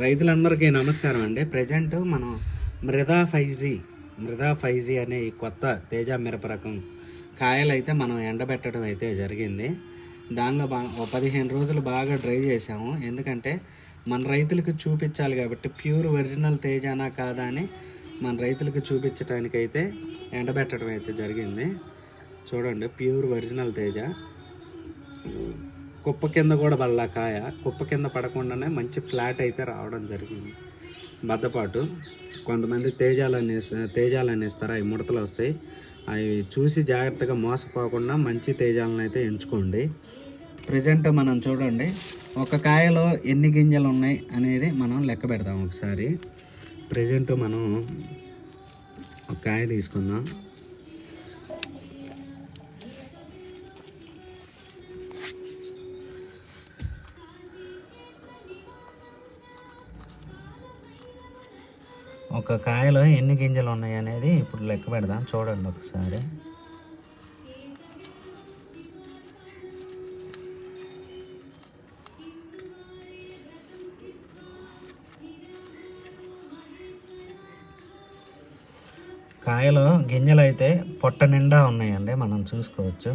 రైతులందరికీ నమస్కారం అండి. ప్రజెంట్ మనం మృదా ఫైజీ మృదా ఫైజీ అనే ఈ కొత్త తేజ మిరప రకం కాయలు అయితే మనం ఎండబెట్టడం అయితే జరిగింది. దానిలో బాగా పదిహేను రోజులు బాగా డ్రై చేసాము ఎందుకంటే మన రైతులకు చూపించాలి కాబట్టి ప్యూర్ ఒరిజినల్ తేజానా కాదా అని మన రైతులకు చూపించడానికైతే ఎండబెట్టడం అయితే జరిగింది. చూడండి ప్యూర్ ఒరిజినల్ తేజ. కుప్ప కింద కూడా పడలా కాయ. కుప్ప కింద పడకుండానే మంచి ఫ్లాట్ అయితే రావడం జరిగింది. బద్దపాటు కొంతమంది తేజాలని తేజాలు అనేస్తారు అవి ముడతలు వస్తాయి. అవి చూసి జాగ్రత్తగా మోసపోకుండా మంచి తేజాలను అయితే ఎంచుకోండి. ప్రజెంట్ మనం చూడండి ఒక కాయలో ఎన్ని గింజలు ఉన్నాయి అనేది మనం లెక్క పెడదాం ఒకసారి. ప్రజెంట్ మనం ఒక కాయ తీసుకుందాం. ఒక కాయలో ఎన్ని గింజలు ఉన్నాయి అనేది ఇప్పుడు లెక్క పెడదాం. చూడండి ఒకసారి. కాయలో గింజలు అయితే పొట్ట నిండా ఉన్నాయండి మనం చూసుకోవచ్చు.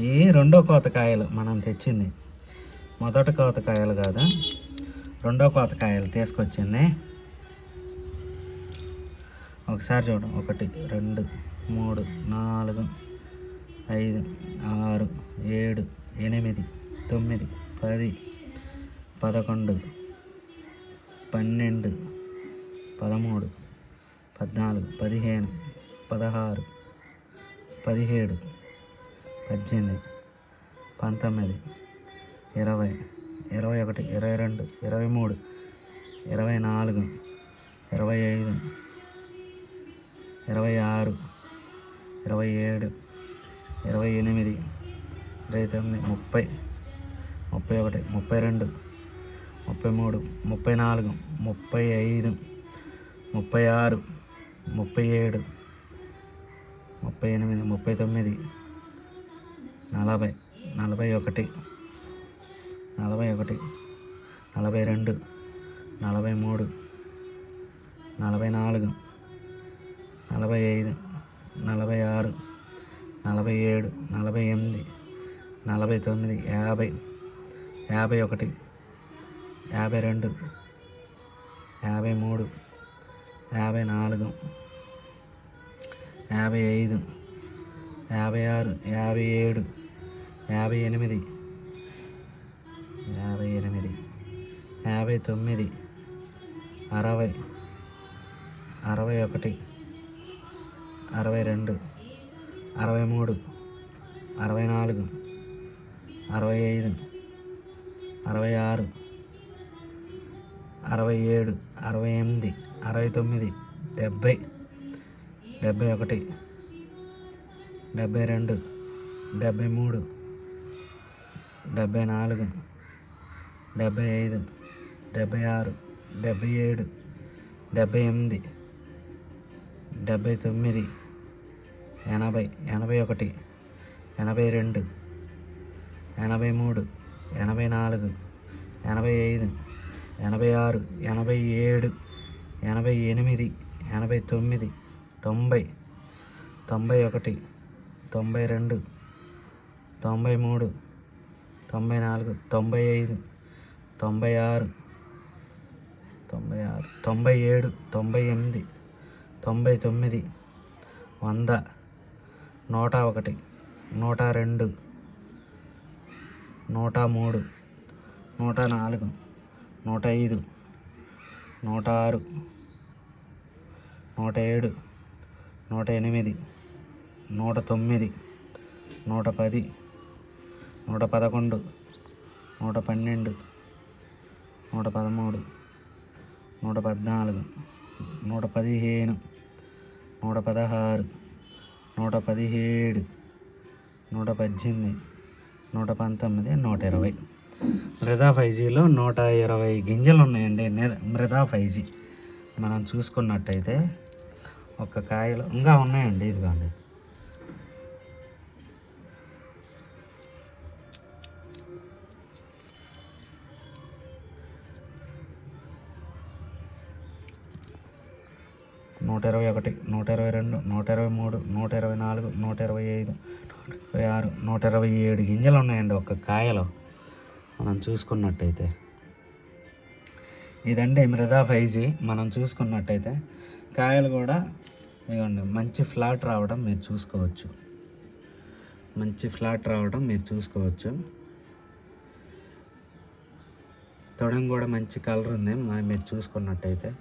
ఈ రెండో కోత కాయలు మనం తెచ్చింది. మొదటి కోతకాయలు కాదు? రెండో కోత కాయలు తీసుకొచ్చింది. ఒకసారి చూడండి ఒకటి రెండు మూడు నాలుగు ఐదు ఆరు ఏడు ఎనిమిది తొమ్మిది పది పదకొండు పన్నెండు పదమూడు పద్నాలుగు పదిహేను పదహారు పదిహేడు పద్దెనిమిది పంతొమ్మిది ఇరవై ఇరవై ఒకటి ఇరవై రెండు ఇరవై మూడు ఇరవై నాలుగు ఇరవై ఐదు ఇరవై ఆరు ఇరవై ఏడు ఇరవై ఎనిమిది ఇరవై తొమ్మిది ముప్పై ముప్పై ఒకటి ముప్పై రెండు ముప్పై మూడు ముప్పై నాలుగు ముప్పై ఐదు ముప్పై ఆరు ముప్పై ఏడు ముప్పై ఎనిమిది ముప్పై తొమ్మిది నలభై నలభై ఒకటి నలభై ఒకటి నలభై రెండు నలభై మూడు నలభై నాలుగు నలభై ఐదు నలభై ఆరు నలభై ఏడు నలభై ఎనిమిది నలభై తొమ్మిది యాభై యాభై ఒకటి యాభై రెండు యాభై మూడు యాభై నాలుగు యాభై ఐదు యాభై ఆరు యాభై ఏడు యాభై ఎనిమిది. యాభై ఎనిమిది. యాభై తొమ్మిది. అరవై. అరవై ఒకటి. అరవై రెండు. అరవై మూడు. అరవై నాలుగు. అరవై ఐదు. అరవై ఆరు. అరవై ఏడు. అరవై ఎనిమిది. అరవై తొమ్మిది. డెబ్భై. డెబ్భై ఒకటి. డెబ్భై రెండు. డెబ్భై మూడు. డెబ్భై నాలుగు డెబ్భై ఐదు డెబ్భై ఆరు డెబ్భై ఏడు డెబ్భై ఎనిమిది డెబ్భై తొమ్మిది ఎనభై ఎనభై ఒకటి ఎనభై రెండు ఎనభై మూడు ఎనభై నాలుగు ఎనభై ఐదు ఎనభై ఆరు ఎనభై ఏడు ఎనభై ఎనిమిది ఎనభై తొమ్మిది తొంభై తొంభై ఒకటి తొంభై రెండు తొంభై మూడు తొంభై నాలుగు తొంభై ఐదు తొంభై ఆరు తొంభై ఆరు తొంభై ఏడు తొంభై ఎనిమిది తొంభై తొమ్మిది వంద నూట ఒకటి నూట రెండు నూట మూడు నూట నాలుగు నూట ఐదు నూట ఆరు నూట ఏడు నూట ఎనిమిది నూట తొమ్మిది నూట పది నూట పదకొండు నూట పన్నెండు నూట పదమూడు నూట పద్నాలుగు నూట పదిహేను నూట పదహారు నూట పదిహేడు నూట పద్దెనిమిది నూట పంతొమ్మిది నూట ఇరవై. మృదా ఫైజీలో నూట ఇరవై గింజలు ఉన్నాయండి. నిద- మృదా ఫైజీ. మనం చూసుకున్నట్టయితే ఒక కాయలు ఇంకా ఉన్నాయండి ఇదిగోండి. నూట ఇరవై ఒకటి నూట ఇరవై రెండు నూట ఇరవై మూడు నూట ఇరవై నాలుగు నూట ఇరవై ఐదు నూట ఇరవై ఆరు నూట ఇరవై ఏడు గింజలు ఉన్నాయండి ఒక కాయలో. మనం చూసుకున్నట్టయితే. ఇదండి మృదా ఫైజీ. మనం చూసుకున్నట్టయితే కాయలు కూడా ఇవ్వండి మంచి ఫ్లాట్ రావడం మీరు చూసుకోవచ్చు. మంచి ఫ్లాట్ రావడం మీరు చూసుకోవచ్చు. తొడం కూడా మంచి కలర్ ఉంది మీరు చూసుకున్నట్టయితే.